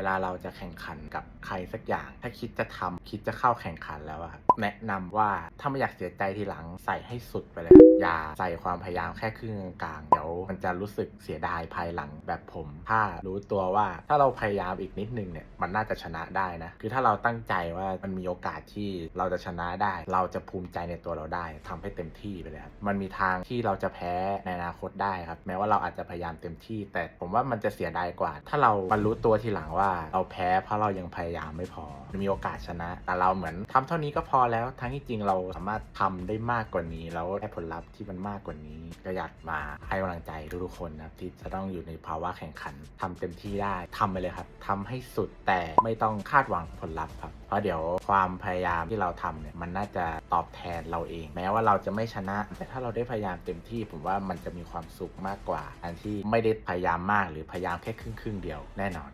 วลาเราจะแข่งขันกับใครสักอย่าง ถ้าคิดจะทำคิดจะเข้าแข่งขันแล้วอะครับแนะนำว่าถ้าไม่อยากเสียใจทีหลังใส่ให้สุดไปเลยอย่าใส่ความพยายามแค่ครึ่งกลางเดี๋ยวมันจะรู้สึกเสียดายภายหลังแบบผม ถ้ารู้ตัวว่าถ้าเราพยายามอีกนิดนึงเนี่ยมันน่าจะชนะได้นะคือถ้าเราตั้งใจว่ามันมีโอกาสที่เราจะชนะได้ เราจะภูมิใจในตัวเราได้ทำให้เต็มที่ไปเลยครับมันมีทางที่เราจะแพ้ในอนาคตได้ครับแม้ว่าเราอาจจะพยายามเต็มที่ แต่ผมว่ามันจะเสียดายกว่า ถ้าเรามารู้ตัวทีหลังว่าเราแพ้เพราะเรายังพยายามไม่พอ มีโอกาสชนะ แต่เราเหมือนทำเท่านี้ก็พอแล้ว ทั้งที่จริงเราสามารถทำได้มากกว่านี้ แล้วได้ผลลัพธ์ที่มันมากกว่านี้ ก็อยากมาให้กำลังใจทุกๆคนนะครับที่จะต้องอยู่ในภาวะแข่งขันทำเต็มที่ได้ทำไปเลยครับทำให้สุดแต่ไม่ต้องคาดหวังผลลัพธ์ครับเพราะเดี๋ยวความพยายามที่เราทำเนี่ยมันน่าจะตอบแทนเราเอง แม้ว่าเราจะไม่ชนะ แต่ถ้าเราได้พยายามเต็มที่ ผมว่ามันจะมีความสุขมากกว่า อันที่ไม่ได้พยายามมากหรือพยายามแค่ครึ่งครึ่งๆเดียวแน่นอน